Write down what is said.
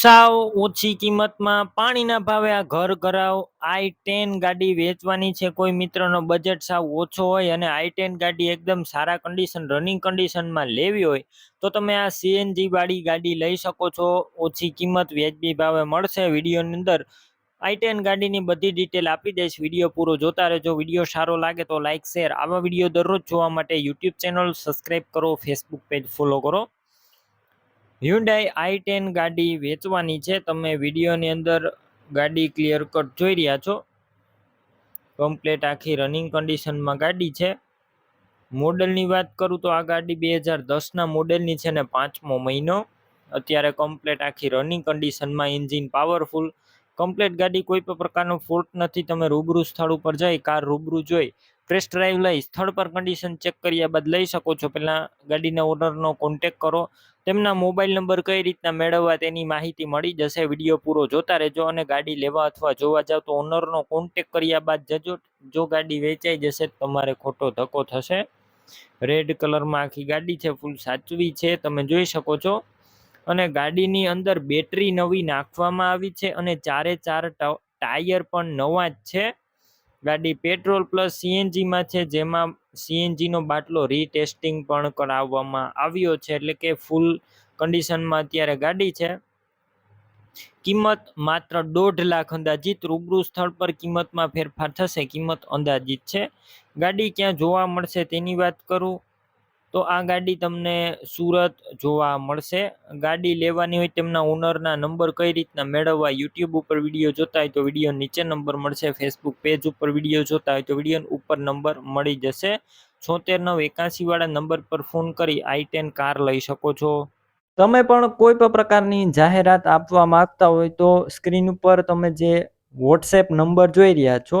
સાવ ઓછી કિંમતમાં પાણીના ભાવે આ ઘર કરાવ. આઈ ટેન ગાડી વેચવાની છે. કોઈ મિત્રનો બજેટ સાવ ઓછો હોય અને આઈ ટેન ગાડી એકદમ સારા કન્ડિશન રનિંગ કન્ડિશનમાં લેવી હોય, તો તમે આ સીએનજી વાળી ગાડી લઈ શકો છો. ઓછી કિંમત વ્યાજબી ભાવે મળશે. વિડીયોની અંદર આઈ ટેન ગાડીની બધી ડિટેલ આપી દઈશ. વીડિયો પૂરો જોતા રહેજો. વીડિયો સારો લાગે તો લાઇક શેર આવા વીડિયો દરરોજ જોવા માટે યુટ્યુબ ચેનલ સબસ્ક્રાઈબ કરો. ફેસબુક પેજ ફોલો કરો. હ્યુન્ડાઈ આઈ ટેન ગાડી વેચવાની છે. તમે વિડીયોની અંદર ગાડી ક્લિયર કટ જોઈ રહ્યા છો. કમ્પ્લેટ આખી રનિંગ કન્ડિશનમાં ગાડી છે. મોડલની વાત કરું તો આ ગાડી બે હજાર દસના મોડેલની છે ને પાંચમો મહિનો. અત્યારે કમ્પ્લેટ આખી રનિંગ કન્ડિશનમાં એન્જિન પાવરફુલ કમ્પ્લેટ ગાડી કોઈ પણ પ્રકારનો ફોલ્ટ નથી. તમે રૂબરૂ સ્થળ ઉપર જઈ કાર રૂબરૂ જોઈ ટેસ્ટ ડ્રાઈવ લઈ, સ્થળ પર કન્ડિશન ચેક કર્યા બાદ લઈ શકો છો. પહેલાં ગાડીના ઓનરનો કોન્ટેક કરો. તેમના મોબાઈલ નંબર કઈ રીતના મેળવવા તેની માહિતી મળી જશે. વીડિયો પૂરો જોતા રહેજો અને ગાડી લેવા અથવા જોવા જાવ તો ઓનરનો કોન્ટેક કર્યા બાદ જજો. જો ગાડી વેચાઈ જશે તમારે ખોટો ધક્કો થશે. રેડ કલરમાં આખી ગાડી છે ફૂલ સાચવી છે, તમે જોઈ શકો છો. અને ગાડીની અંદર બેટરી નવી નાખવામાં આવી છે અને ચારે ચાર ટાયર પણ નવા જ છે. ગાડી પેટ્રોલ પ્લસ સીએનજીમાં છે, જેમાં સીએનજીનો બાટલો રીટેસ્ટિંગ પણ કરાવવામાં આવ્યો છે, એટલે કે ફૂલ કન્ડિશનમાં અત્યારે ગાડી છે. કિંમત માત્ર દોઢ લાખ અંદાજિત, રૂબરૂ સ્થળ પર કિંમતમાં ફેરફાર થશે, કિંમત અંદાજિત છે. ગાડી ક્યાં જોવા મળશે તેની વાત કરું. તો આ ગાડી તમને સુરત જોવા મળશે. ગાડી લેવાની હોય તેમના ઓનરના નંબર કઈ રીતના મેળવવા યુટ્યુબ ઉપર વીડિયો જોતા હોય તો વીડિયો નીચે નંબર મળશે. ફેસબુક પેજ ઉપર વીડિયો જોતા હોય તો વીડિયો ઉપર નંબર મળી જશે. છોતેર નવ એકાસી વાળા નંબર પર ફોન કરી આઈ ટેન કાર લઈ શકો છો. તમે પણ કોઈ પણ પ્રકારની જાહેરાત આપવા માંગતા હોય તો સ્ક્રીન ઉપર તમે જે વોટ્સએપ નંબર જોઈ રહ્યા છો